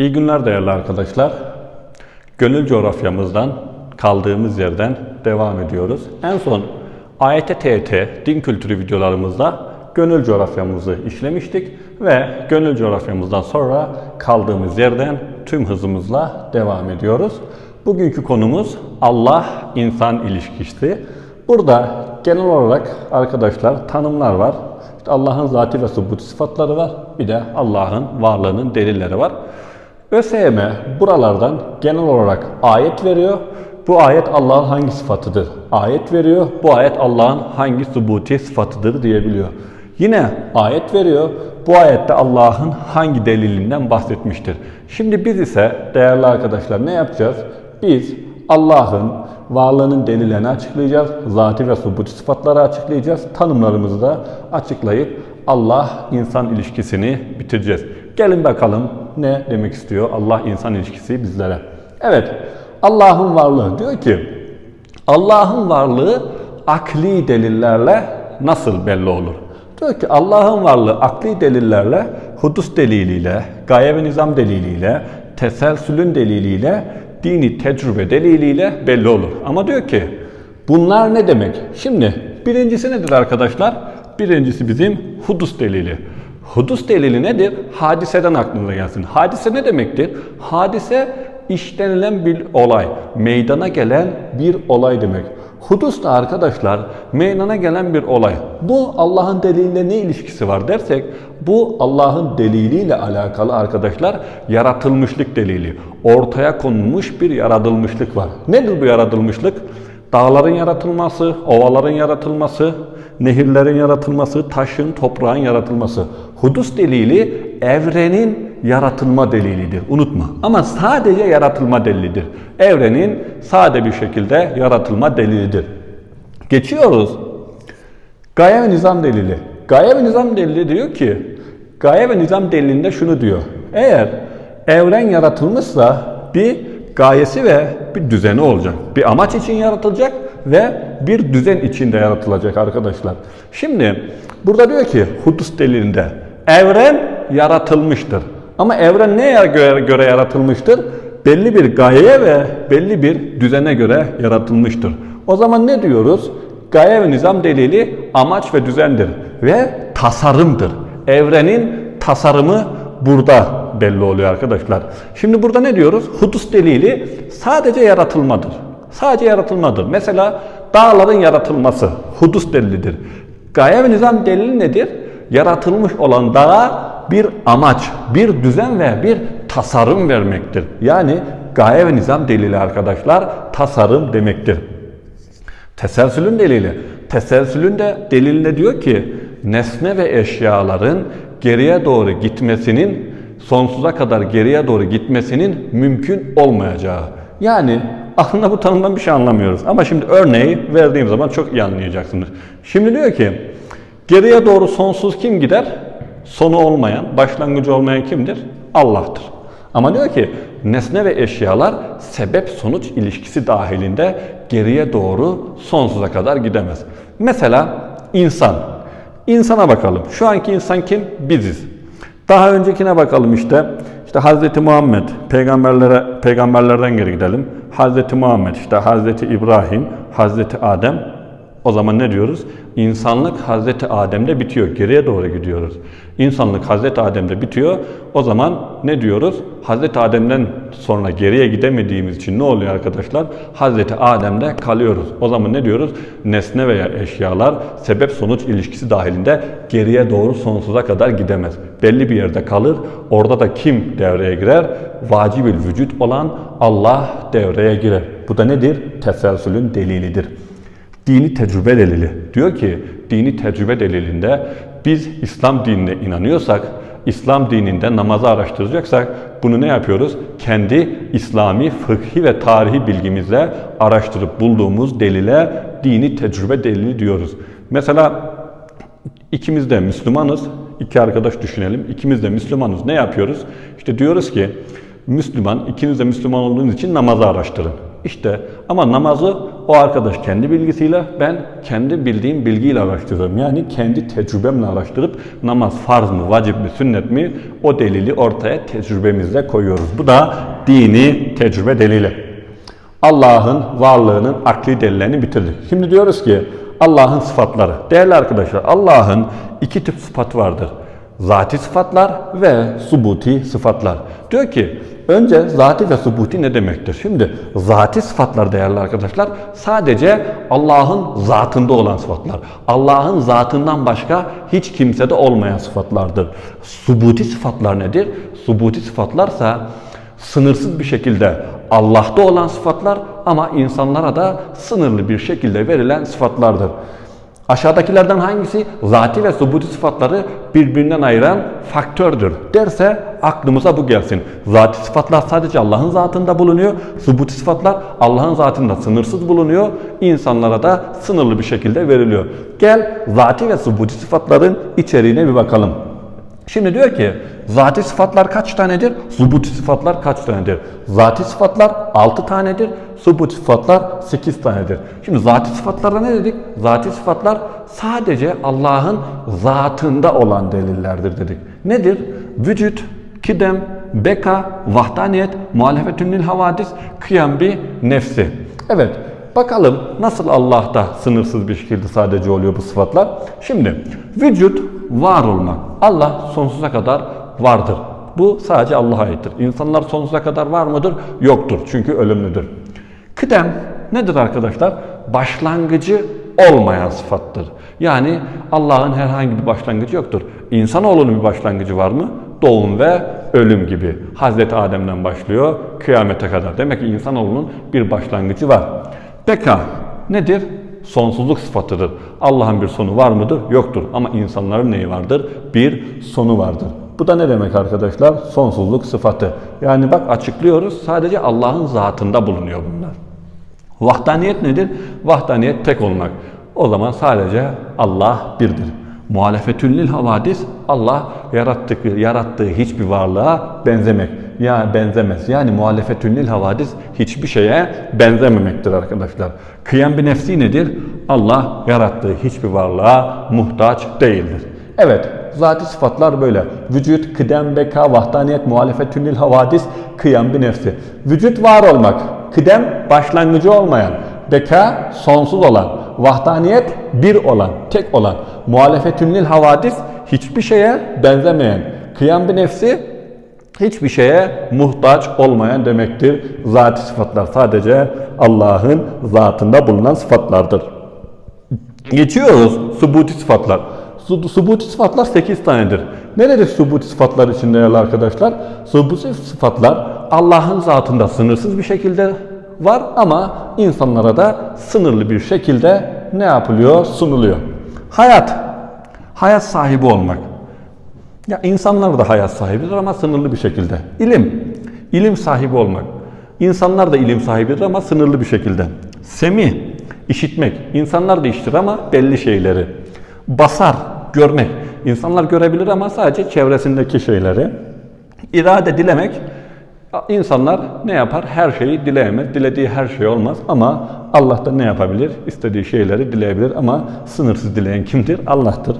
İyi günler değerli arkadaşlar. Gönül coğrafyamızdan kaldığımız yerden devam ediyoruz. En son AYT TYT din kültürü videolarımızda gönül coğrafyamızı işlemiştik ve gönül coğrafyamızdan sonra kaldığımız yerden tüm hızımızla devam ediyoruz. Bugünkü konumuz Allah insan ilişkisi. Burada genel olarak arkadaşlar tanımlar var. İşte Allah'ın zati ve subut sıfatları var. Bir de Allah'ın varlığının delilleri var. ÖSYM buralardan genel olarak ayet veriyor. Bu ayet Allah'ın hangi sıfatıdır? Ayet veriyor. Bu ayet Allah'ın hangi subuti sıfatıdır diyebiliyor. Yine ayet veriyor. Bu ayette Allah'ın hangi delilinden bahsetmiştir? Şimdi biz ise değerli arkadaşlar ne yapacağız? Biz Allah'ın varlığının delillerini açıklayacağız. Zati ve subuti sıfatları açıklayacağız. Tanımlarımızı da açıklayıp Allah insan ilişkisini bitireceğiz. Gelin bakalım ne demek istiyor Allah insan ilişkisi bizlere. Evet Allah'ın varlığı diyor ki Allah'ın varlığı akli delillerle nasıl belli olur? Diyor ki Allah'ın varlığı akli delillerle, hudus deliliyle, gaye ve nizam deliliyle, teselsülün deliliyle, dini tecrübe deliliyle belli olur. Ama diyor ki bunlar ne demek? Şimdi birincisi nedir arkadaşlar? Birincisi bizim hudus delili. Hudus delili nedir? Hadiseden aklınıza gelsin. Hadise ne demektir? Hadise işlenilen bir olay, meydana gelen bir olay demek. Hudus da arkadaşlar meydana gelen bir olay. Bu Allah'ın deliliyle ne ilişkisi var dersek bu Allah'ın deliliyle alakalı arkadaşlar yaratılmışlık delili. Ortaya konulmuş bir yaratılmışlık var. Nedir bu yaratılmışlık? Dağların yaratılması, ovaların yaratılması, nehirlerin yaratılması, taşın, toprağın yaratılması. Hudus delili evrenin yaratılma delilidir. Unutma. Ama sadece yaratılma delilidir. Evrenin sade bir şekilde yaratılma delilidir. Geçiyoruz. Gaye ve nizam delili. Gaye ve nizam delili diyor ki, gaye ve nizam delilinde şunu diyor. Eğer evren yaratılmışsa bir gayesi ve bir düzeni olacak. Bir amaç için yaratılacak ve bir düzen içinde yaratılacak arkadaşlar. Şimdi burada diyor ki Hudus delilinde evren yaratılmıştır. Ama evren neye göre, göre yaratılmıştır? Belli bir gayeye ve belli bir düzene göre yaratılmıştır. O zaman ne diyoruz? Gaye ve nizam delili amaç ve düzendir ve tasarımdır. Evrenin tasarımı burada belli oluyor arkadaşlar. Şimdi burada ne diyoruz? Hudus delili sadece yaratılmadır. Sadece yaratılmadır. Mesela dağların yaratılması hudus delilidir. Gaye ve nizam delili nedir? Yaratılmış olan dağa bir amaç, bir düzen ve bir tasarım vermektir. Yani gaye ve nizam delili arkadaşlar tasarım demektir. Teselsülün delili. Teselsülün de delilinde diyor ki nesne ve eşyaların geriye doğru gitmesinin sonsuza kadar geriye doğru gitmesinin mümkün olmayacağı. Yani aslında bu tanımdan bir şey anlamıyoruz. Ama şimdi örneği verdiğim zaman çok iyi anlayacaksınız. Şimdi diyor ki geriye doğru sonsuz kim gider? Sonu olmayan, başlangıcı olmayan kimdir? Allah'tır. Ama diyor ki nesne ve eşyalar sebep sonuç ilişkisi dahilinde geriye doğru sonsuza kadar gidemez. Mesela insan. İnsana bakalım. Şu anki insan kim? Biziz. Daha öncekine bakalım işte. İşte Hazreti Muhammed, peygamberlere peygamberlerden geri gidelim. Hazreti Muhammed, işte Hazreti İbrahim, Hazreti Adem. O zaman ne diyoruz? İnsanlık Hazreti Adem'de bitiyor. Geriye doğru gidiyoruz. İnsanlık Hazreti Adem'de bitiyor. O zaman ne diyoruz? Hazreti Adem'den sonra geriye gidemediğimiz için ne oluyor arkadaşlar? Hazreti Adem'de kalıyoruz. O zaman ne diyoruz? Nesne veya eşyalar sebep sonuç ilişkisi dahilinde geriye doğru sonsuza kadar gidemez. Belli bir yerde kalır. Orada da kim devreye girer? Vacibül vücut olan Allah devreye girer. Bu da nedir? Teselsülün delilidir dini tecrübe delili. Diyor ki dini tecrübe delilinde biz İslam dinine inanıyorsak, İslam dininde namazı araştıracaksak bunu ne yapıyoruz? Kendi İslami fıkhi ve tarihi bilgimizle araştırıp bulduğumuz delile dini tecrübe delili diyoruz. Mesela ikimiz de Müslümanız. iki arkadaş düşünelim. İkimiz de Müslümanız. Ne yapıyoruz? İşte diyoruz ki Müslüman, ikiniz de Müslüman olduğunuz için namazı araştırın. İşte ama namazı o arkadaş kendi bilgisiyle, ben kendi bildiğim bilgiyle araştırıyorum. Yani kendi tecrübemle araştırıp namaz farz mı, vacip mi, sünnet mi o delili ortaya tecrübemizle koyuyoruz. Bu da dini tecrübe delili. Allah'ın varlığının akli delillerini bitirdik. Şimdi diyoruz ki Allah'ın sıfatları. Değerli arkadaşlar Allah'ın iki tip sıfatı vardır. Zati sıfatlar ve subuti sıfatlar. Diyor ki önce zati ve subuti ne demektir? Şimdi zati sıfatlar değerli arkadaşlar sadece Allah'ın zatında olan sıfatlar. Allah'ın zatından başka hiç kimsede olmayan sıfatlardır. Subuti sıfatlar nedir? Subuti sıfatlarsa sınırsız bir şekilde Allah'ta olan sıfatlar ama insanlara da sınırlı bir şekilde verilen sıfatlardır. Aşağıdakilerden hangisi zati ve subuti sıfatları birbirinden ayıran faktördür derse aklımıza bu gelsin. Zati sıfatlar sadece Allah'ın zatında bulunuyor. Subuti sıfatlar Allah'ın zatında sınırsız bulunuyor. İnsanlara da sınırlı bir şekilde veriliyor. Gel zati ve subuti sıfatların içeriğine bir bakalım. Şimdi diyor ki zati sıfatlar kaç tanedir? Subuti sıfatlar kaç tanedir? Zati sıfatlar 6 tanedir. Subuti sıfatlar 8 tanedir. Şimdi zati sıfatlara ne dedik? Zati sıfatlar sadece Allah'ın zatında olan delillerdir dedik. Nedir? Vücut, kidem, beka, vahdaniyet, muhalefetünlil havadis, kıyam bir nefsi. Evet, Bakalım nasıl Allah'ta sınırsız bir şekilde sadece oluyor bu sıfatlar. Şimdi vücut var olmak. Allah sonsuza kadar vardır. Bu sadece Allah'a aittir. İnsanlar sonsuza kadar var mıdır? Yoktur. Çünkü ölümlüdür. Kıdem nedir arkadaşlar? Başlangıcı olmayan sıfattır. Yani Allah'ın herhangi bir başlangıcı yoktur. İnsanoğlunun bir başlangıcı var mı? Doğum ve ölüm gibi. Hazreti Adem'den başlıyor kıyamete kadar. Demek ki insanoğlunun bir başlangıcı var. Beka nedir? Sonsuzluk sıfatıdır. Allah'ın bir sonu var mıdır? Yoktur. Ama insanların neyi vardır? Bir sonu vardır. Bu da ne demek arkadaşlar? Sonsuzluk sıfatı. Yani bak açıklıyoruz. Sadece Allah'ın zatında bulunuyor bunlar. Vahdaniyet nedir? Vahdaniyet tek olmak. O zaman sadece Allah birdir. Muhalefetüllil havadis Allah yarattığı, yarattığı hiçbir varlığa benzemek. Ya benzemez. Yani muhalefetüllil havadis hiçbir şeye benzememektir arkadaşlar. Kıyam bir nefsi nedir? Allah yarattığı hiçbir varlığa muhtaç değildir. Evet, zati sıfatlar böyle. Vücut, kıdem, beka, vahdaniyet, muhalefetüllil havadis, kıyam bir nefsi. Vücut var olmak, kıdem başlangıcı olmayan, beka sonsuz olan, vahdaniyet bir olan, tek olan, muhalefetünnil havadis hiçbir şeye benzemeyen, kıyam bir nefsi hiçbir şeye muhtaç olmayan demektir. Zati sıfatlar sadece Allah'ın zatında bulunan sıfatlardır. Geçiyoruz subuti sıfatlar. Subuti sıfatlar 8 tanedir. Neredir subuti sıfatlar için değerli arkadaşlar? Subuti sıfatlar Allah'ın zatında sınırsız bir şekilde var ama insanlara da sınırlı bir şekilde ne yapılıyor? Sunuluyor. Hayat. Hayat sahibi olmak. Ya insanlar da hayat sahibidir ama sınırlı bir şekilde. İlim. İlim sahibi olmak. İnsanlar da ilim sahibidir ama sınırlı bir şekilde. Semi. işitmek. İnsanlar da işitir ama belli şeyleri. Basar. Görmek. İnsanlar görebilir ama sadece çevresindeki şeyleri. İrade dilemek. İnsanlar ne yapar? Her şeyi dileyemez. Dilediği her şey olmaz ama Allah da ne yapabilir? İstediği şeyleri dileyebilir ama sınırsız dileyen kimdir? Allah'tır.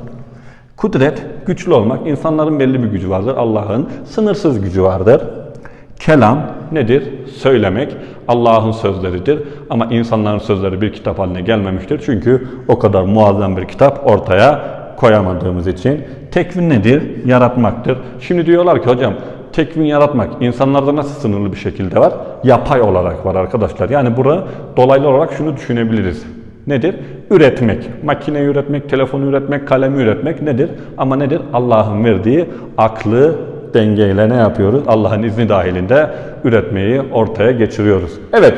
Kudret, güçlü olmak. İnsanların belli bir gücü vardır. Allah'ın sınırsız gücü vardır. Kelam nedir? Söylemek Allah'ın sözleridir. Ama insanların sözleri bir kitap haline gelmemiştir. Çünkü o kadar muazzam bir kitap ortaya koyamadığımız için. Tekvin nedir? Yaratmaktır. Şimdi diyorlar ki hocam tekvin yaratmak insanlarda nasıl sınırlı bir şekilde var? Yapay olarak var arkadaşlar. Yani burada dolaylı olarak şunu düşünebiliriz. Nedir? Üretmek. Makine üretmek, telefonu üretmek, kalemi üretmek nedir? Ama nedir? Allah'ın verdiği aklı dengeyle ne yapıyoruz? Allah'ın izni dahilinde üretmeyi ortaya geçiriyoruz. Evet,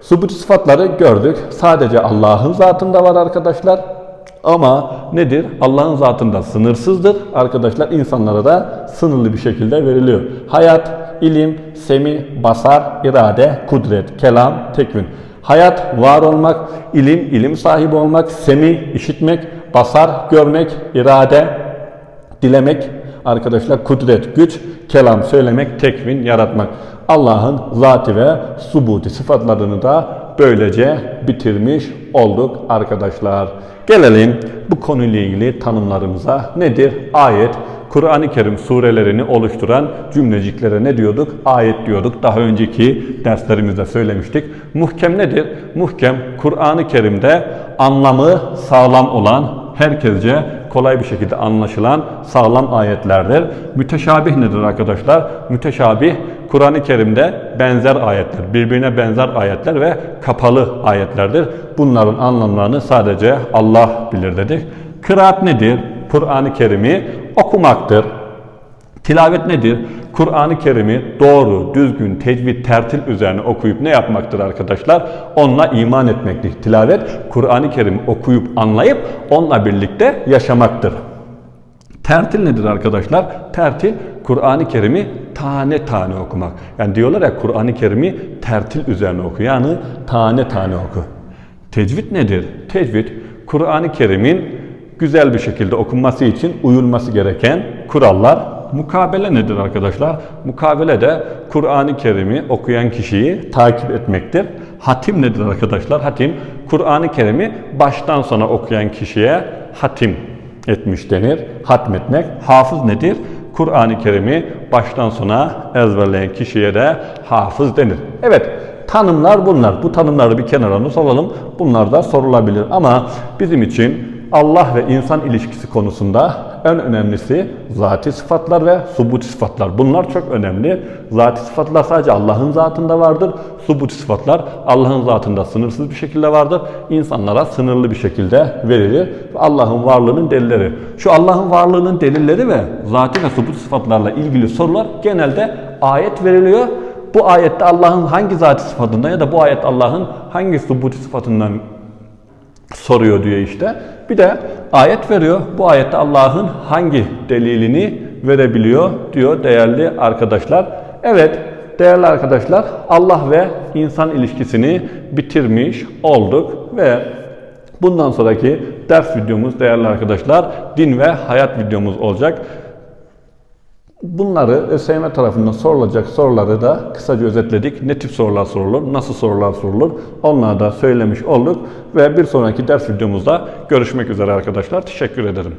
subut sıfatları gördük. Sadece Allah'ın zatında var arkadaşlar. Ama nedir? Allah'ın zatında sınırsızdır. Arkadaşlar insanlara da sınırlı bir şekilde veriliyor. Hayat, ilim, semi, basar, irade, kudret, kelam, tekvin. Hayat, var olmak, ilim, ilim sahibi olmak, semi, işitmek, basar, görmek, irade, Dilemek arkadaşlar kudret, güç, kelam söylemek, tekvin, yaratmak. Allah'ın zati ve subuti sıfatlarını da böylece bitirmiş olduk arkadaşlar. Gelelim bu konuyla ilgili tanımlarımıza. Nedir? Ayet, Kur'an-ı Kerim surelerini oluşturan cümleciklere ne diyorduk? Ayet diyorduk. Daha önceki derslerimizde söylemiştik. Muhkem nedir? Muhkem Kur'an-ı Kerim'de anlamı sağlam olan, herkesce kolay bir şekilde anlaşılan sağlam ayetlerdir. Müteşabih nedir arkadaşlar? Müteşabih Kur'an-ı Kerim'de benzer ayetler, birbirine benzer ayetler ve kapalı ayetlerdir. Bunların anlamlarını sadece Allah bilir dedik. Kıraat nedir? Kur'an-ı Kerim'i okumaktır. Tilavet nedir? Kur'an-ı Kerim'i doğru, düzgün, tecvid, tertil üzerine okuyup ne yapmaktır arkadaşlar? Onunla iman etmektir. Tilavet, Kur'an-ı Kerim'i okuyup anlayıp onunla birlikte yaşamaktır. Tertil nedir arkadaşlar? Tertil Kur'an-ı Kerim'i tane tane okumak. Yani diyorlar ya Kur'an-ı Kerim'i tertil üzerine oku. Yani tane tane oku. Tecvid nedir? Tecvid Kur'an-ı Kerim'in güzel bir şekilde okunması için uyulması gereken kurallar. Mukabele nedir arkadaşlar? Mukabele de Kur'an-ı Kerim'i okuyan kişiyi takip etmektir. Hatim nedir arkadaşlar? Hatim Kur'an-ı Kerim'i baştan sona okuyan kişiye hatim etmiş denir. Hatmetmek. Hafız nedir? Kur'an-ı Kerim'i baştan sona ezberleyen kişiye de hafız denir. Evet, tanımlar bunlar. Bu tanımları bir kenara not alalım. Bunlar da sorulabilir ama bizim için Allah ve insan ilişkisi konusunda en önemlisi zati sıfatlar ve subuti sıfatlar. Bunlar çok önemli. Zati sıfatlar sadece Allah'ın zatında vardır. Subuti sıfatlar Allah'ın zatında sınırsız bir şekilde vardır. İnsanlara sınırlı bir şekilde verilir. Allah'ın varlığının delilleri. Şu Allah'ın varlığının delilleri ve zati ve subuti sıfatlarla ilgili sorular genelde ayet veriliyor. Bu ayette Allah'ın hangi zati sıfatından ya da bu ayet Allah'ın hangi subuti sıfatından soruyor diyor işte. Bir de ayet veriyor. Bu ayette Allah'ın hangi delilini verebiliyor diyor değerli arkadaşlar. Evet değerli arkadaşlar Allah ve insan ilişkisini bitirmiş olduk ve bundan sonraki ders videomuz değerli arkadaşlar din ve hayat videomuz olacak. Bunları ÖSYM tarafından sorulacak soruları da kısaca özetledik. Ne tip sorular sorulur, nasıl sorular sorulur onları da söylemiş olduk. Ve bir sonraki ders videomuzda görüşmek üzere arkadaşlar. Teşekkür ederim.